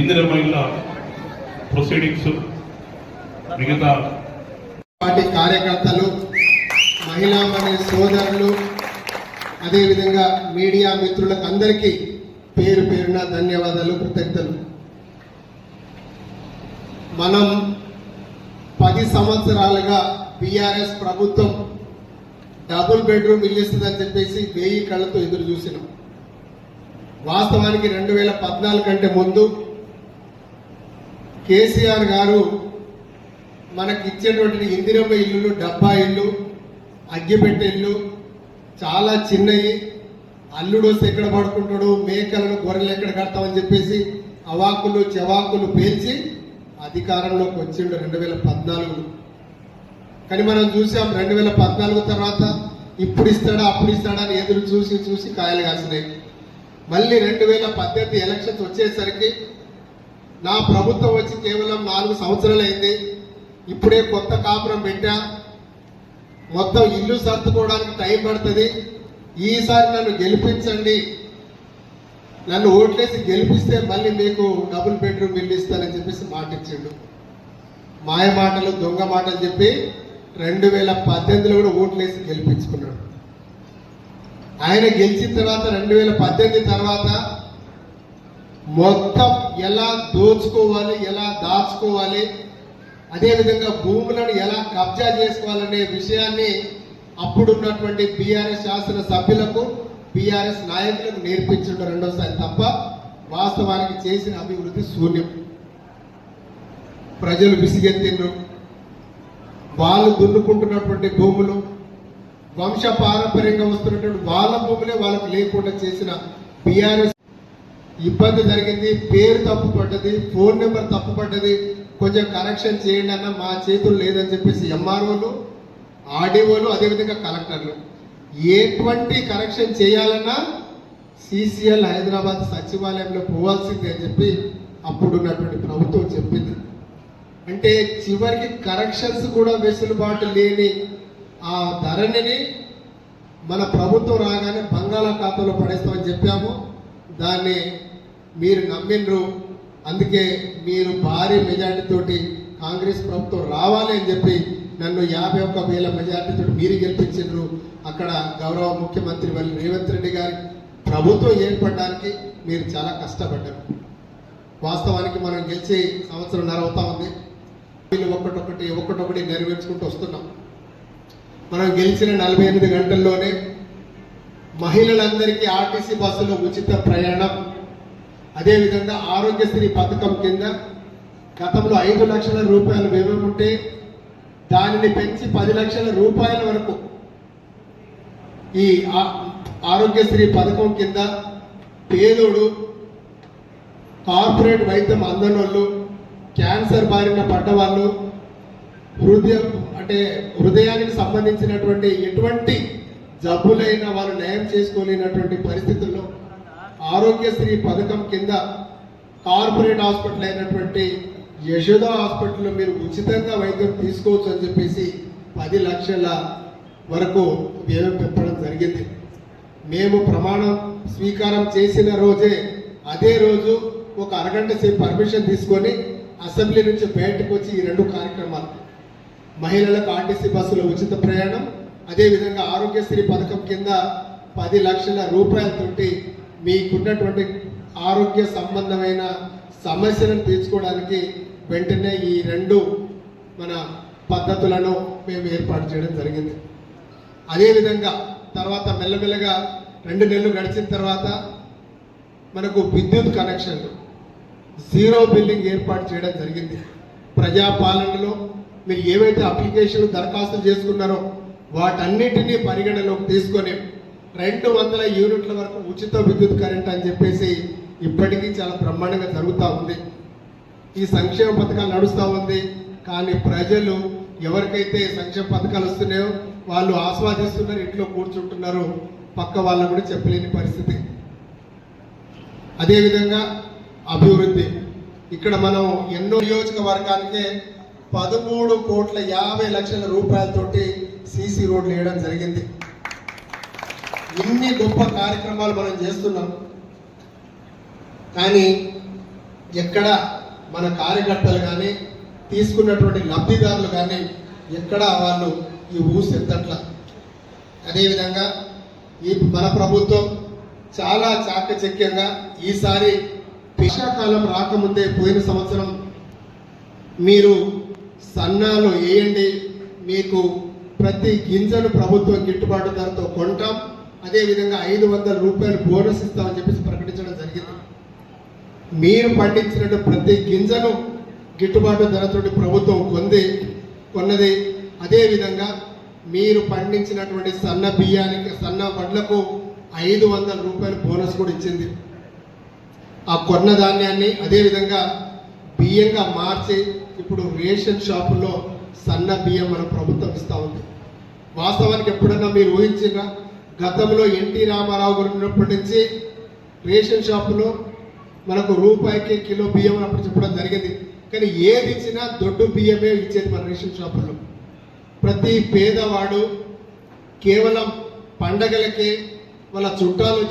ఇందిరమైన proceedings మిగతా party కార్యకర్తలు మహిళా మని సోదరులు అదేవిధంగా మీడియా మిత్రులకు అందరికీ పేరు పేరున ధన్యవాదాలు కృతజ్ఞతలు. మనం పది సంవత్సరాలుగా బీఆర్ఎస్ ప్రభుత్వం డబుల్ బెడ్రూమ్ ఇల్లు ఇస్తుందని చెప్పేసి వెయ్యి కళ్ళతో ఎదురు చూసినాం. వాస్తవానికి రెండు వేల పద్నాలుగు కంటే ముందు కేసీఆర్ గారు మనకి ఇచ్చేటువంటి ఇందిరమ్మ ఇల్లులు డబ్బా ఇల్లు అగ్గిపెట్టె ఇల్లు చాలా చిన్నవి అల్లుడు వస్తే ఎక్కడ పడుకుంటాడు? మేకలను గొర్రెలు ఎక్కడ కడతామని చెప్పేసి అవాకులు చెవాకులు పేల్చి అధికారంలోకి వచ్చిండు రెండు వేల పద్నాలుగులో కానీ మనం చూసాం రెండు వేల పద్నాలుగు తర్వాత ఇప్పుడు ఇస్తాడా అప్పుడు ఇస్తాడా అని ఎదురు చూసి చూసి కాయలు కాసినాయి. మళ్ళీ రెండు వేల పద్దెనిమిది ఎలక్షన్స్ వచ్చేసరికి నా ప్రభుత్వం వచ్చి కేవలం నాలుగు సంవత్సరాలు అయింది. ఇప్పుడే కొత్త కాపురం పెట్టా. మొత్తం ఇల్లు సర్దుకోవడానికి టైం పడుతుంది. ఈసారి నన్ను గెలిపించండి. నన్ను ఓట్లేసి గెలిపిస్తే మళ్ళీ మీకు డబుల్ బెడ్రూమ్ ఇల్లు ఇస్తానని చెప్పేసి మాట ఇచ్చిండు మాయ మాటలు దొంగ మాటలు చెప్పి రెండు వేల పద్దెనిమిదిలో కూడా ఓట్లేసి గెలిపించుకున్నాడు. ఆయన గెలిచిన తర్వాత రెండు వేల పద్దెనిమిది తర్వాత మొత్తం ఎలా దోచుకోవాలి ఎలా దాచుకోవాలి అదేవిధంగా భూములను ఎలా కబ్జా చేసుకోవాలనే విషయాన్ని అప్పుడున్నటువంటి బీఆర్ఎస్ శాసన సభ్యులకు బీఆర్ఎస్ నాయకులకు నేర్పించడం రెండోసారి తప్ప వాస్తవానికి చేసిన అభివృద్ధి శూన్యం. ప్రజలు విసిగెత్తిండ్రు. వాళ్ళు దున్నుకుంటున్నటువంటి భూములు వంశ పారంపర్యంగా వస్తున్నటువంటి వాళ్ళ భూములే వాళ్ళకు లేకుండా చేసిన బీఆర్ఎస్ ఇబ్బంది జరిగింది పేరు తప్పు పడ్డది ఫోన్ నెంబర్ తప్పు పడ్డది కొంచెం కరెక్షన్ చేయండి అన్న మా చేతులు లేదని చెప్పేసి ఎంఆర్ఓలు ఆర్డీఓలు అదేవిధంగా కలెక్టర్లు. ఎటువంటి కరెక్షన్ చేయాలన్నా సిసిఎల్ హైదరాబాద్ సచివాలయంలో పోవాల్సిందే అని చెప్పి అప్పుడున్నటువంటి ప్రభుత్వం చెప్పింది. అంటే చివరికి కరెక్షన్స్ కూడా వెసులుబాటు లేని ఆ ధరణిని మన ప్రభుత్వం రాగానే బంగాళాఖాతంలో పడేస్తామని చెప్పాము. దాన్ని మీరు నమ్మిండ్రు. అందుకే మీరు భారీ మెజార్టీ తోటి కాంగ్రెస్ ప్రభుత్వం రావాలి అని చెప్పి నన్ను యాభై ఒక్క వేల మెజార్టీతో మీరు గెలిపించిండ్రు. అక్కడ గౌరవ ముఖ్యమంత్రి వల్లి రేవంత్ రెడ్డి గారి ప్రభుత్వం ఏర్పడడానికి మీరు చాలా కష్టపడ్డారు. వాస్తవానికి మనం గెలిచి సంవత్సరం అవుతా ఉంది. వీళ్ళు ఒకటొకటి ఒకటొకటి నెరవేర్చుకుంటూ వస్తున్నాం. మనం గెలిచిన నలభై ఎనిమిది గంటల్లోనే మహిళలందరికీ ఆర్టీసీ బస్సులో ఉచిత ప్రయాణం అదేవిధంగా ఆరోగ్యశ్రీ పథకం కింద గతంలో ఐదు లక్షల రూపాయలు వ్యయం ఉంటే దానిని పెంచి పది లక్షల రూపాయల వరకు ఈ ఆరోగ్యశ్రీ పథకం కింద పేదోడు కార్పొరేట్ వైద్యం అందనోళ్ళు క్యాన్సర్ బారిన పడ్డవాళ్ళు హృదయం అంటే హృదయానికి సంబంధించినటువంటి ఎటువంటి జబ్బులైన వారు నయం చేసుకోలేనటువంటి పరిస్థితుల్లో ఆరోగ్యశ్రీ పథకం కింద కార్పొరేట్ హాస్పిటల్ అయినటువంటి యశోద హాస్పిటల్లో మీరు ఉచితంగా వైద్యం తీసుకోవచ్చు అని చెప్పేసి పది లక్షల వరకు వ్యయం పెట్టడం జరిగింది. మేము ప్రమాణం స్వీకారం చేసిన రోజే అదే రోజు ఒక అరగంట సేపు పర్మిషన్ తీసుకొని అసెంబ్లీ నుంచి బయటకు వచ్చి ఈ రెండు కార్యక్రమాలు. మహిళలకు ఆర్టీసీ బస్సులో ఉచిత ప్రయాణం అదేవిధంగా ఆరోగ్యశ్రీ పథకం కింద పది లక్షల రూపాయలతోటి మీకున్నటువంటి ఆరోగ్య సంబంధమైన సమస్యలను తీర్చుకోవడానికి వెంటనే ఈ రెండు మన పద్ధతులను మేము ఏర్పాటు చేయడం జరిగింది. అదేవిధంగా తర్వాత మెల్లమెల్లగా రెండు నెలలు గడిచిన తర్వాత మనకు విద్యుత్ కనెక్షన్లు జీరో బిల్లింగ్ ఏర్పాటు చేయడం జరిగింది. ప్రజాపాలనలో మీరు ఏవైతే అప్లికేషన్లు దరఖాస్తులు చేసుకున్నారో వాటన్నిటినీ పరిగణలోకి తీసుకొని రెండు వందల యూనిట్ల వరకు ఉచిత విద్యుత్ కరెంట్ అని చెప్పేసి ఇప్పటికీ చాలా బ్రహ్మాండంగా జరుగుతూ ఉంది. ఈ సంక్షేమ పథకాలు నడుస్తూ ఉంది. కానీ ప్రజలు ఎవరికైతే సంక్షేమ పథకాలు వస్తున్నాయో వాళ్ళు ఆస్వాదిస్తున్నారు ఇంట్లో కూర్చుంటున్నారు. పక్క వాళ్ళకు కూడా చెప్పలేని పరిస్థితి. అదేవిధంగా అభివృద్ధి. ఇక్కడ మనం ఎన్నో నియోజకవర్గానికే పదమూడు కోట్ల యాభై లక్షల రూపాయలతోటి సీసీ రోడ్లు వేయడం జరిగింది. ఇన్ని గొప్ప కార్యక్రమాలు మనం చేస్తున్నాం. కానీ ఎక్కడ మన కార్యకర్తలు కానీ తీసుకున్నటువంటి లబ్ధిదారులు కానీ ఎక్కడ వాళ్ళు ఈ ఊసి ఎత్తట్ల. అదేవిధంగా ఈ మన ప్రభుత్వం చాలా చాకచక్యంగా ఈసారి వర్షాకాలం రాకముందే పోయిన సంవత్సరం మీరు సన్నాలు వేయండి మీకు ప్రతి గింజను ప్రభుత్వం గిట్టుబాటు ధరతో కొంటాం. అదేవిధంగా ఐదు వందల రూపాయలు బోనస్ ఇస్తామని చెప్పేసి ప్రకటించడం జరిగింది. మీరు పండించిన ప్రతి గింజను గిట్టుబాటు ధరతోటి ప్రభుత్వం కొంది కొన్నది. అదేవిధంగా మీరు పండించినటువంటి సన్న బియ్యానికి సన్న వడ్లకు ఐదు వందల రూపాయలు బోనస్ కూడా ఇచ్చింది. ఆ కొన్న ధాన్యాన్ని అదేవిధంగా బియ్యంగా మార్చి ఇప్పుడు రేషన్ షాపుల్లో సన్న బియ్యం మన ప్రభుత్వం ఇస్తూ ఉంది. వాస్తవానికి ఎప్పుడన్నా మీరు ఊహించిన గతంలో ఎన్టీ రామారావు గారు ఉన్నప్పటి నుంచి రేషన్ షాపులో మనకు రూపాయికి కిలో బియ్యం అప్పుడు చెప్పడం జరిగింది. కానీ ఏది ఇచ్చినా దొడ్డు బియ్యమే ఇచ్చేది మన రేషన్ షాపుల్లో. ప్రతి పేదవాడు కేవలం పండగలకే వాళ్ళ చుట్టాలు